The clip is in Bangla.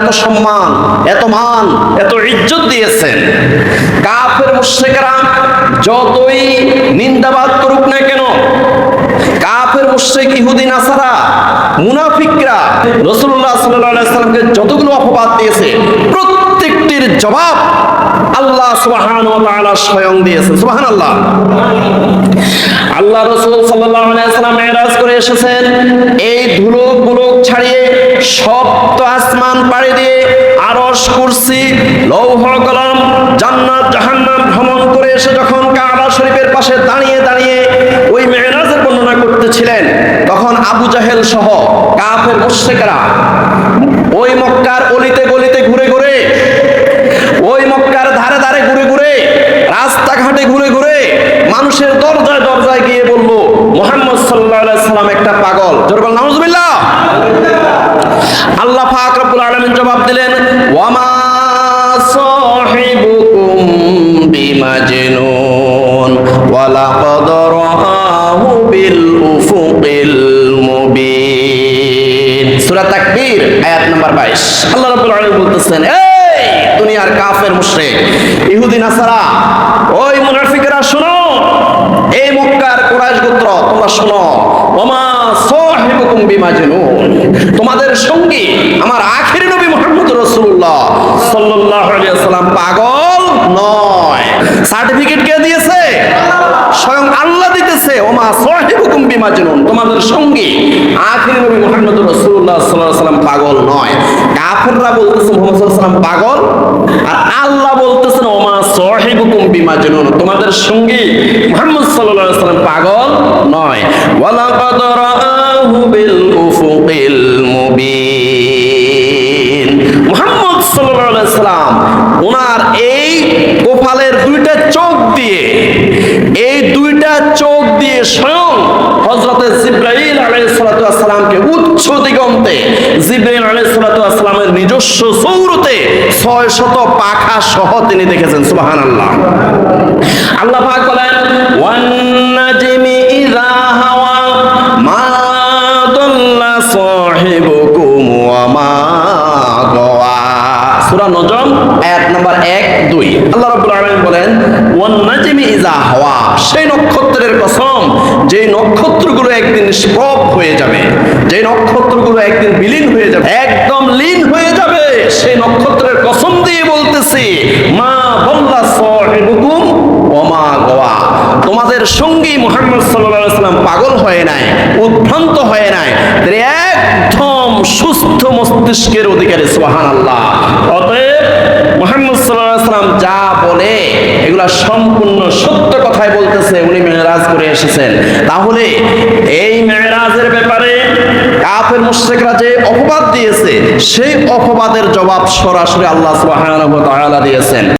এত সম্মান, এত মান, এত ইজ্জত দিয়েছেন। যতই নিন্দাবাদ করুক না কেন, কাফের মুশরিক ইহুদি, নাসারা, মুনাফিকরা রাসূলুল্লাহ সাল্লাল্লাহু যতগুলো অপবাদ দিয়েছে, প্রত্যেকটির জবাব আল্লাহ সুবহানাহু ওয়া তাআলা স্বয়ং দিয়েছেন। সুবহানাল্লাহ। আল্লাহ রসুল সাল্লাম মেরাজ করে এসেছেন। এই ধুলো গুলোক ছাড়িয়ে সপ্ত আসমান পাড়ি দিয়ে আরশ কুরসি, লৌহ কলম, জান্নাত, জাহান্নাম ভ্রমণ করে এসে যখন কাবা শরীফের পাশে দাঁড়িয়ে দাঁড়িয়ে ওই মেরাজের বর্ণনা করতেছিলেন, তখন আবু জাহেল সহ কাফের মুশরিকরা ওই মক্কার অলিতে গলিতে আল্লাহ পাক রব্বুল জবাব দিলেন, ওয়ামা সাহিবুকুম বিমাজনুন ওয়ালা কদ রাহু বিল উফুকিল মুবিন নাম্বার 22 আল্লাহ রাব্বুল আলামিন বলতেছেন দুনিয়ার কাফের, মুশরিক, ইহুদি, নাসারা, ওই মুনাফিকরা শোনো, এই মক্কার কুরাইশ গোত্র, তোমরা শোনো তোমাদের সঙ্গী আমার আখেরি নবী মুহাম্মদ রাসূলুল্লাহ সাল্লাল্লাহু আলাইহি ওয়াসাল্লাম পাগল নয়। সার্টিফিকেট কে দিয়েছে? স্বয়ং আল্লাহ দিতেছে। ওমা সাহিবুকুম বিমাজনুন। তোমাদের সঙ্গী আখেরি নবী মুহাম্মদ রাসূলুল্লাহ সাল্লাল্লাহু আলাইহি ওয়াসাল্লাম পাগল নয়। কাফেররা বলতেছে মুহাম্মদ সাল্লাল্লাহু ওয়াসাল্লাম পাগল। আর আল্লাহ বলতেছেন, ওমা সাহিবুকুম বিমাজনুন। তোমাদের সঙ্গী মুহাম্মদ সাল্লাল্লাহু আলাইহি ওয়াসাল্লাম পাগল নয়। ওয়ালাকাদ রাআহু বিল উফুকিল মুবিন। মুহাম্মদ সাল্লাল্লাহু আলাইহি সাল্লাম ওনার এই কোপালের দুইটা চোখ দিয়ে, এই দুইটা চোখ দিয়ে স্বয়ং হযরতে জিব্রাইল আলাইহিস সালাতু ওয়াসসালামকে উচ্চ দিগন্তে, জিব্রাইল আলাইহিস সালাতু ওয়াসসালামের নিজস্ব সৌরতে 600 পাখা তিনি দেখেছেন, সুবহানাল্লাহ। আল্লাহ পাক বলেন সূরা নজম, আয়াত নাম্বার 1 2 আল্লাহ বলেন, ওয়ান নাজমি ইযা হাওয়া। সেই নক্ষত্রের কসম যে নক্ষত্রগুলো একদিন স্পপ হয়ে যাবে যে নক্ষত্রগুলো একদিন বিলীন হয়ে যাবে, একদম লীন হয়ে যাবে, সেই নক্ষত্রের কসম দিয়ে বলতেছি মা বল্লা সাহিবুকুম ওমা গোয়া তোমাদের সঙ্গী সাল্লাম পাগল হয়ে নাই, উদ্ভ্রান্ত হয়ে নাই একদম সুস্থ মস্তিষ্কের অধিকারী, সুবহানাল্লাহ। অতএব মোহাম্মদ সাল্লাম যা বলে, এগুলা সম্পূর্ণ সত্য কথাই বলতেছে, উনি মেরাজ করে এসেছেন। তাহলে এই মেরাজের ব্যাপারে কাফের মুশরিকরা যে অপবাদ দিয়েছে, সেই অপবাদের জবাব সরাসরি আল্লাহ তাআলা দিয়েছেন।